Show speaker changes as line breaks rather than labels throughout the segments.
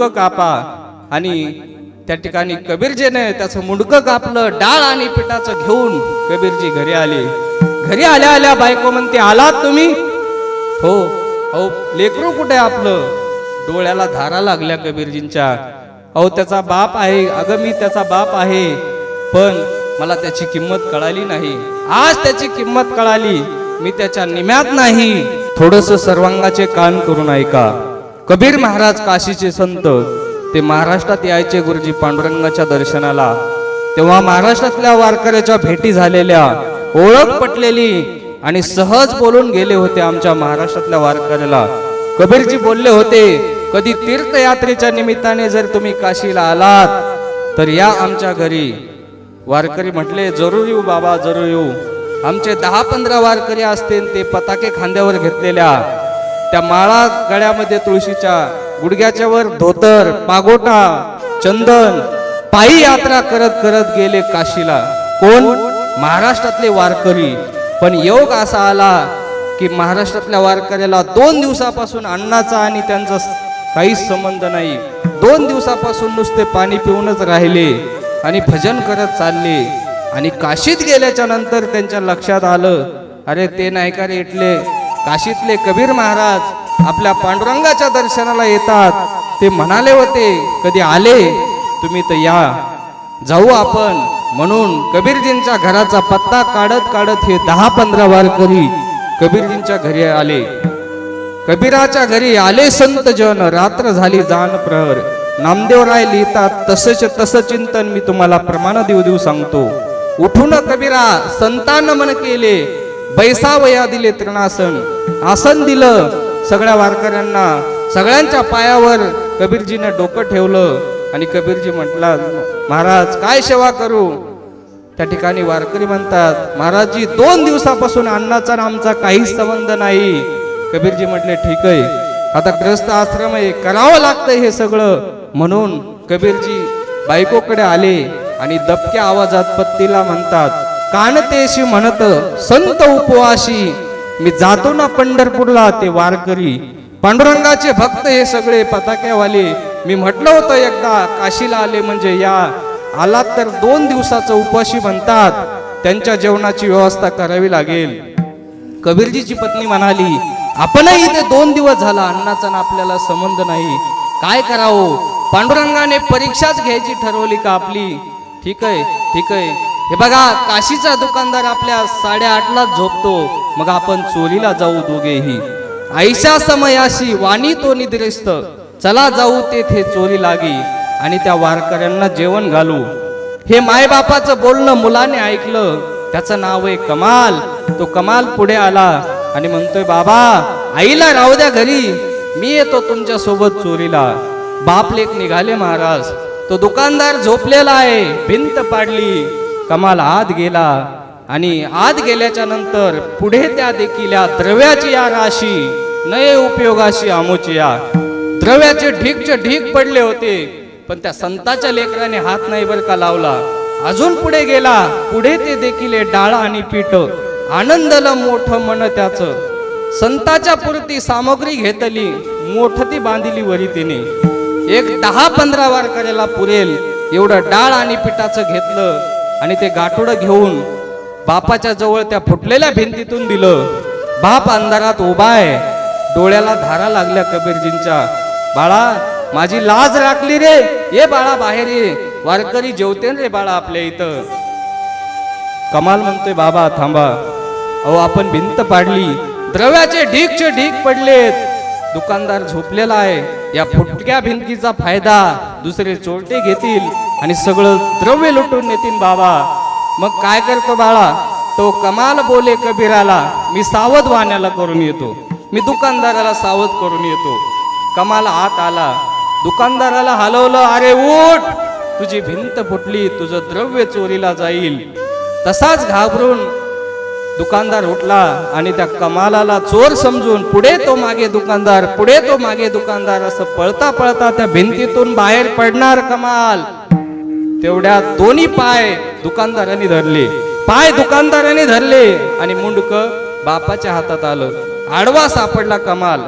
कापा. आणि त्या ठिकाणी कबीरजीने त्याचं मुंडकं कापलं डाळ आणि पिठाचं घेऊन कबीरजी घरी आले. घरी आल्या आल्या बायको म्हणते आलात तुम्ही? हो. हो लेकरू कुठे आपलं? डोळ्याला धारा लागल्या कबीरजींच्या. अहो त्याचा बाप आहे. अगं मी त्याचा बाप आहे. पण मला त्याची किंमत कळाली नाही. आज त्याची किंमत कळाली. मी त्याच्या निम्यात नाही. थोडस सर्वांगाचे कान करून ऐका. कबीर महाराज काशीचे संत ते महाराष्ट्रात यायचे गुरुजी पांडुरंगाच्या दर्शनाला. तेव्हा महाराष्ट्रातल्या वारकऱ्याच्या भेटी झालेल्या ओळख पटलेली आणि सहज बोलून गेले होते आमच्या महाराष्ट्रातल्या वारकऱ्याला. कबीरजी बोलले होते कधी तीर्थयात्रेच्या निमित्ताने जर तुम्ही काशीला आलात तर या आमच्या घरी. वारकरी म्हटले जरूर येऊ बाबा जरूर येऊ. आमचे दहा पंधरा वारकरी असतील ते पताके खांद्यावर घेतलेल्या. त्या माळा गळ्यामध्ये तुळशीच्या गुडघ्याच्या वर धोतर पागोटा चंदन पायी यात्रा करत करत गेले काशीला. कोण? महाराष्ट्रातले वारकरी. पण योग असा आला की महाराष्ट्रातल्या वारकऱ्याला दोन दिवसापासून अन्नाचा आणि त्यांचा काहीच संबंध नाही. दोन दिवसापासून नुसते पाणी पिऊनच राहिले आणि भजन करत चालले. आणि काशीत गेल्याच्यानंतर त्यांच्या लक्षात आलं अरे ते नाही का रे इथले काशीतले कबीर महाराज आपल्या पांडुरंगाच्या दर्शनाला येतात. ते म्हणाले होते कधी आले? तुम्ही तर या. जाऊ आपण. म्हणून कबीरजींच्या घराचा पत्ता काढत काढत हे दहा पंधरा वारकरी कबीरजींच्या घरी आले. कबीराच्या घरी आले संत जन रात्र झाली जाण प्रहर. नामदेवराय लिहितात तसंच तसं चिंतन मी तुम्हाला प्रमाण देऊ देऊ सांगतो. उठून कबीरा संतान मन केले बैसावया दिले त्रिणासन आसन दिलं. सगळ्या वारकऱ्यांना सगळ्यांच्या पायावर कबीरजीने डोकं ठेवलं. आणि कबीरजी म्हटला महाराज काय सेवा करू? त्या ठिकाणी वारकरी म्हणतात महाराजजी दोन दिवसापासून अन्नाचा आणि आमचा काहीच संबंध नाही. कबीरजी म्हटले ठीक आहे. आता ग्रस्त आश्रम आहे करावं लागतं हे सगळं. म्हणून कबीरजी बायकोकडे आले आणि दबक्या आवाजात पत्तीला म्हणतात कानतेशी म्हणत संत उपवाशी मी जातो ना पंढरपूरला ते वारकरी. पांडुरंगाचे भक्त हे सगळे पताक्यावाले. मी म्हटलं होतं एकदा काशीला आले म्हणजे या. आलात तर दोन दिवसाचं उपाशी म्हणतात त्यांच्या जेवणाची व्यवस्था करावी लागेल. कबीरजीची पत्नी म्हणाली आपणही इथे दोन दिवस झाला अन्नाचा ना आपल्याला संबंध नाही. काय करावं? पांडुरंगाने परीक्षाच घ्यायची ठरवली का आपली? ठीक आहे ठीक आहे. हे बघा काशीचा दुकानदार आपल्या साडेआठलाच झोपतो. मग आपण चोरीला जाऊ दोघेही. आईशा समयाशी वाणी तो निद्रिस्त. चला जाऊ तेथे चोरी लागी आणि त्या वारकऱ्यांना जेवण घालू. हे मायबापाचं बोलणं मुलाने ऐकलं. त्याचं नाव आहे कमाल. तो कमाल पुढे आला आणि म्हणतोय बाबा आईला राहू द्या घरी. मी येतो तुमच्यासोबत चोरीला. बाप लेख निघाले महाराज. तो दुकानदार झोपलेला आहे. भिंत पाडली. कमाल आत गेला. आणि आत गेल्याच्यानंतर पुढे त्या देखील या द्रव्याची या राशी नये उपयोगाशी आमोची या. द्रव्याचे ढीकचे ढीक पडले होते पण त्या संताच्या लेकराने हात नाही बर का लावला. अजून पुढे गेला पुढे ते देखील हे डाळ आणि पीठ. आनंदला मोठं मन त्याच. संताच्या पुरती सामग्री घेतली मोठती बांधिली वरी तिने. एक दहा पंधरा वारकऱ्याला पुरेल एवढं डाळ आणि पिठाचं घेतलं आणि ते गाठोडं घेऊन बापाच्या जवळ त्या फुटलेल्या भिंतीतून दिलं. बाप अंधारात उभा आहे. डोळ्याला धारा लागल्या कबीरजींच्या. बाळा माझी लाज राखली रे. ये बाळा बाहेर ये. वारकरी जेवते रे बाळा आपल्या इथं. कमाल म्हणतोय बाबा थांबा. अहो आपण भिंत पाडली. द्रव्याचे ढीकचे ढीक पडलेत. दुकानदार झोपलेला आहे. या फुटक्या भिंतीचा फायदा दुसरे चोरटे घेतील आणि सगळं द्रव्य लुटून नेतील बाबा. मग काय करतो बाळा? तो कमाल बोले कबीराला मी सावध वाण्याला करून येतो. मी दुकानदाराला सावध करून येतो. कमाल आत आला. दुकानदाराला हलवलं अरे उठ! तुझी भिंत फुटली तुझं द्रव्य चोरीला जाईल. तसाच घाबरून दुकानदार उठला आणि त्या कमालाला चोर समजून पुढे तो मागे दुकानदार पुढे तो मागे दुकानदार असं पळता पळता त्या भिंतीतून बाहेर पडणार कमाल. तेवढ्या दोन्ही पाय दुकानदारांनी धरले. पाय दुकानदाराने धरले आणि मुंडक बापाच्या हातात आलं. आडवा सापडला कमाल.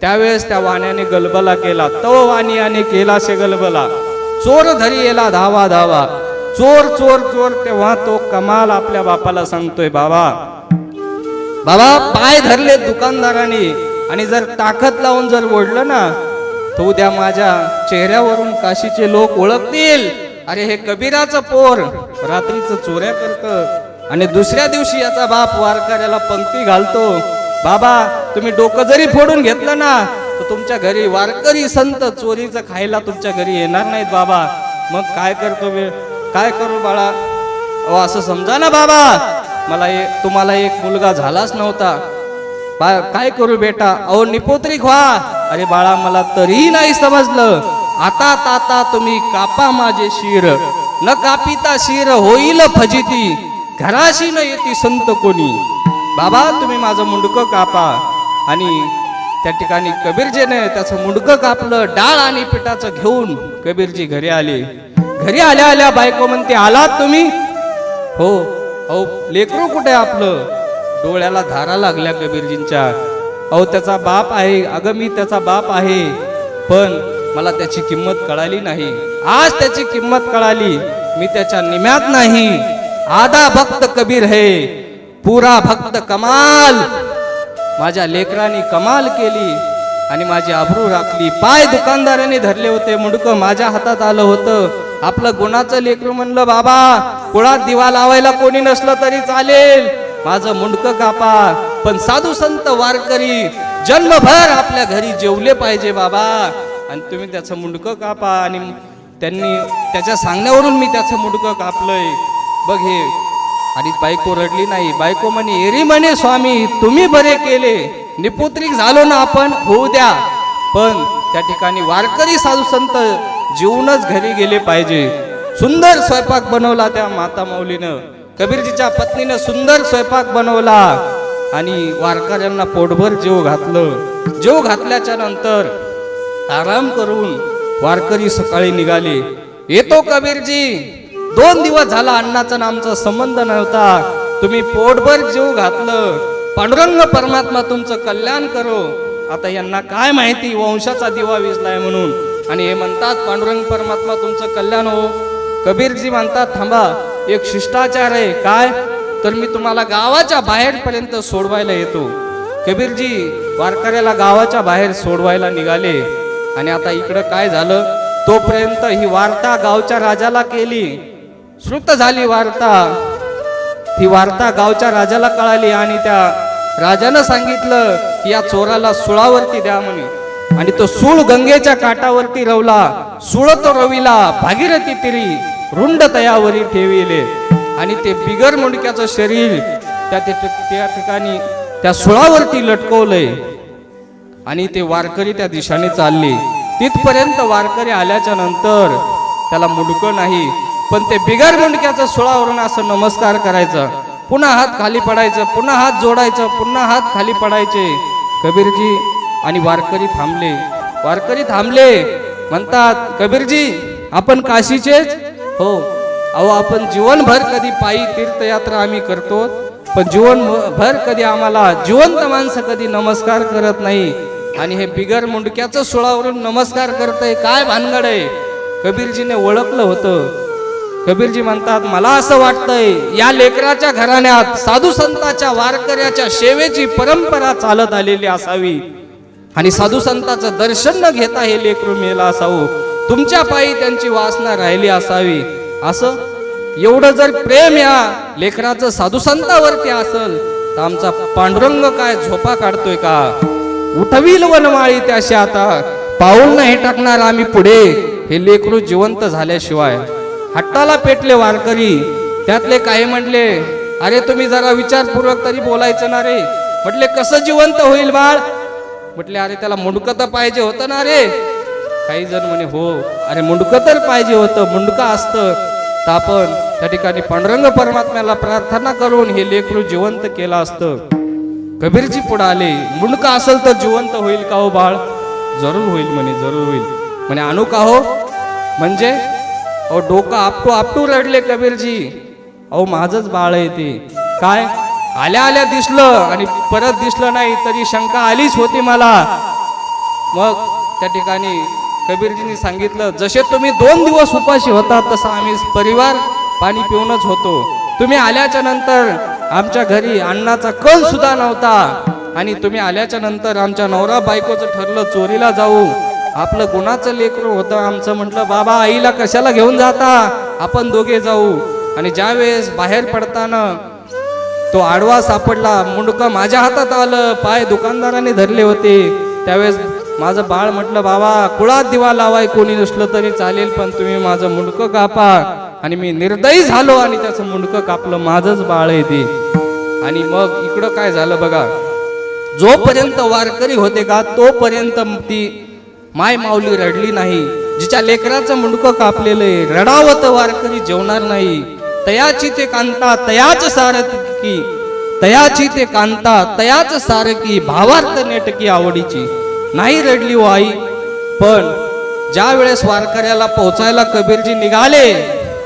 त्यावेळेस त्या वाण्याने गलबला केला. तो वाणी आणि केला से गलबला. चोर धरी येला धावा धावा. चोर चोर चोर तेव्हा तो कमाल आपल्या बापाला सांगतोय बाबा बाबा पाय धरले दुकानदाराने आणि जर ताकद लावून जर ओढलं ना तो उद्या माझ्या चेहऱ्यावरून काशीचे लोक ओळखतील. अरे हे कबीराचं पोर. रात्रीचं चोऱ्या करत. आणि दुसऱ्या दिवशी याचा बाप वारकऱ्याला पंक्ती घालतो. बाबा तुम्ही डोकं जरी फोडून घेतलं ना तर तुमच्या घरी वारकरी संत चोरीचं खायला तुमच्या घरी येणार नाहीत बाबा. मग काय करतो बे काय करू बाळा? अहो असं समजा ना बाबा. मला एक तुम्हाला एक मुलगा झालाच नव्हता. बा काय करू बेटा? अहो निपोत्री ख्वा अरे बाळा मला तरीही नाही समजलं. आता ताता तुम्ही कापा माझे शिर. न कापिता शिर होईल फजिती. घराशी न येती संत कोणी. बाबा तुम्ही माझं मुंडकं कापा. आणि त्या ठिकाणी कबीरजीने त्याचं मुंडकं कापलं डाळ आणि पिठाचं घेऊन कबीरजी घरी आले. घरी आल्या आल्या बायको म्हणते आलात तुम्ही? हो. अहो लेकरू कुठे आपलं? डोळ्याला धारा लागल्या कबीरजींच्या. अहो त्याचा बाप आहे. अगं मी त्याचा बाप आहे. पण मला त्याची किंमत कळाली नाही. आज त्याची किंमत कळाली. मी त्याच्या निम्यात नाही. आधा भक्त कबीर हे. पुरा भक्त कमाल. माझ्या लेकरांनी कमाल केली आणि माझी आबरू राखली. पाय दुकानदाराने धरले होते. मुंडकं माझ्या हातात आलं होतं. आपलं गुणाचं लेकरू म्हणलं बाबा कुळात दिवा लावायला कोणी नसलं तरी चालेल. माझं मुंडकं कापा. पण साधू संत वारकरी जन्मभर आपल्या घरी जेवले पाहिजे बाबा. आणि तुम्ही त्याचं मुंडकं कापा आणि त्यांनी त्याच्या सांगण्यावरून मी त्याचं मुंडकं कापलंय. बघ हे. आणि बायको रडली नाही. बायको म्हणे एरी म्हणे स्वामी तुम्ही बरे केले. निपुत्रिक झालो ना आपण होऊ द्या. पण त्या ठिकाणी वारकरी साधू संत जीवनच घरी गेले पाहिजे. सुंदर स्वयंपाक बनवला त्या माता माऊलीनं. कबीरजीच्या पत्नीनं सुंदर स्वयंपाक बनवला आणि वारकऱ्यांना पोटभर जेव घातलं. जेव घातल्याच्या नंतर आराम करून वारकरी सकाळी निघाले. येतो कबीरजी. दोन दिवस झाला अण्णाचा आणि आमचा संबंध नव्हता. तुम्ही पोटभर जीव घातलं. पांडुरंग परमात्मा तुमचं कल्याण करो. आता यांना काय माहिती? वंशाचा दिवा विजलाय म्हणून. आणि हे म्हणतात पांडुरंग परमात्मा तुमचं कल्याण हो. कबीरजी म्हणतात थांबा एक शिष्टाचार आहे. काय? तर मी तुम्हाला गावाच्या बाहेरपर्यंत सोडवायला येतो. कबीरजी वारकऱ्याला गावाच्या बाहेर सोडवायला निघाले. आणि आता इकडं काय झालं? तोपर्यंत ही वार्ता गावच्या राजाला केली. श्रुत झाली वार्ता. ही वार्ता गावच्या राजाला कळाली आणि त्या राजानं सांगितलं की या चोराला सुळावरती द्या म्हणे. आणि तो सूळ गंगेच्या काठावरती रवला. सुळ तो रविला भागीरथी तिरी रुंड तयावरी ठेविले. आणि ते बिगर मुंडक्याचं शरीर त्या त्या ठिकाणी त्या सुळावरती लटकवलंय. आणि ते वारकरी त्या दिशाने चालले. तिथपर्यंत वारकरी आल्याच्यानंतर त्याला मुडकं नाही पण ते बिगर मुंडक्याचं सोळावरून असं नमस्कार करायचं. पुन्हा हात खाली पडायचं पुन्हा हात जोडायचं पुन्हा हात खाली पडायचे. कबीरजी आणि वारकरी थांबले. वारकरी थांबले. म्हणतात कबीरजी आपण काशीचेच? हो. अहो आपण जीवनभर कधी पायी तीर्थयात्रा आम्ही करतो पण जीवनभर कधी आम्हाला जिवंत माणसं कधी नमस्कार करत नाही. आणि हे बिगर मुंडक्याचं सुळावरून नमस्कार करतय. काय भानगड आहे? कबीरजीने ओळखलं होतं. कबीरजी म्हणतात मला असं वाटतंय या लेकराच्या घराण्यात साधू संताच्या वारकऱ्याच्या सेवेची परंपरा चालत आलेली असावी. आणि साधू संताचं दर्शन न घेता हे लेकरू मेला असावं. तुमच्या पायी त्यांची वासना राहिली असावी. असं? एवढं जर प्रेम या लेकराचं साधू संतावरती असल तर आमचा पांडुरंग काय झोपा काढतोय का? उठवील वनमाळी त्याशी आता पाऊल नाही टाकणार आम्ही पुढे. हे लेकरू जिवंत झाल्याशिवाय. हट्टाला पेटले वारकरी त्यातले काही म्हटले अरे तुम्ही जरा विचारपूर्वक तरी बोलायचं ना रे. म्हटले कसं जिवंत होईल बाळ? म्हटले अरे त्याला मुंडकं तर पाहिजे होतं ना रे. काही जण म्हणे हो अरे मुंडकं तर पाहिजे होतं. मुंडकं असतं. तर आपण त्या ठिकाणी पांडुरंग परमात्म्याला प्रार्थना करून हे लेकरू जिवंत केलं असतं. कबीरजी पुढे आले. मुंडका असेल तर जिवंत होईल का हो बाळ? जरूर होईल म्हणे जरूर होईल. म्हणे आणू का हो? म्हणजे अहो डोकं आपटू आपटू रडले कबीरजी. अहो माझंच बाळ आहे ते. काय? आल्या आल्या दिसलं आणि परत दिसलं नाही तरी शंका आलीच होती मला. मग त्या ठिकाणी कबीरजींनी सांगितलं जसे तुम्ही दोन दिवस उपाशी होता तसं आम्ही परिवार पाणी पिऊनच होतो. तुम्ही आल्याच्यानंतर आमच्या घरी अन्नाचा कण सुद्धा नव्हता. आणि तुम्ही आल्याच्यानंतर आमच्या नवरा बायकोचं ठरलं चोरीला जाऊ. आपलं गुणाचं लेकरू होतं आमचं. म्हटलं बाबा आईला कशाला घेऊन जाता? आपण दोघे जाऊ. आणि ज्या वेळेस बाहेर पडताना तो आडवा सापडला मुंडकं माझ्या हातात आलं पाय दुकानदाराने धरले होते. त्यावेळेस माझं बाळ म्हटलं बाबा कुळात दिवा लावाय कोणी नसलं तरी चालेल पण तुम्ही माझं मुंडकं कापा. आणि मी निर्दयी झालो आणि त्याचं मुंडकं कापलं माझंच बाळ आहे ते. आणि मग इकडं काय झालं बघा जोपर्यंत वारकरी होते का तोपर्यंत ती माय माऊली रडली नाही. जिच्या लेकराचं मुंडकं कापलेलं आहे रडावत वारकरी जेवणार नाही. तयाची ते कांता तयाच सारकी तयाची ते कांता तयाच सारकी भावार्थ नेटकी आवडीची. नाही रडली हो आई पण ज्या वेळेस वारकऱ्याला पोहोचायला कबीरजी निघाले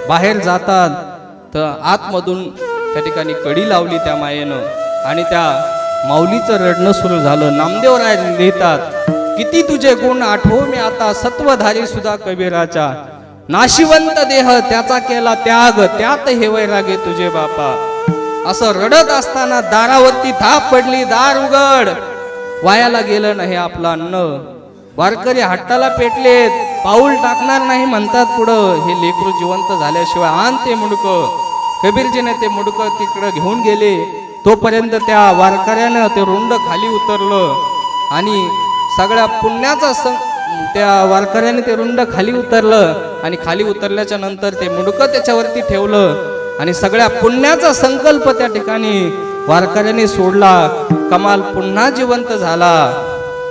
बाहेर जातात तर आतमधून त्या ठिकाणी कडी लावली त्या मायेनं. आणि त्या माऊलीचं रडणं सुरू झालं. नामदेवराय लिहितात किती तुझे गुण आठवो मी आता सत्वधारी सुद्धा कबीराचा नाशिवंत देह त्याचा केला त्याग त्यात हे वैरागे तुझे बापा. असं रडत असताना दारावरती थाप पडली दार उघड. वायाला गेलं नाही आपलं अन्न. वारकरी हट्टाला पेटलेत पाऊल टाकणार नाही म्हणतात पुढं. हे लेकरू जिवंत झाल्याशिवाय आण ते मुडकं. कबीरजीने ते मुडकं तिकडं घेऊन गेले. तोपर्यंत त्या वारकऱ्यानं ते रुंड खाली उतरलं आणि सगळ्या पुण्याचा सं त्या वारकऱ्याने ते रुंड खाली उतरलं आणि खाली उतरल्याच्या नंतर ते मुडकं त्याच्यावरती ठेवलं आणि सगळ्या पुण्याचा संकल्प त्या ठिकाणी वारकऱ्याने सोडला. कमाल पुन्हा जिवंत झाला.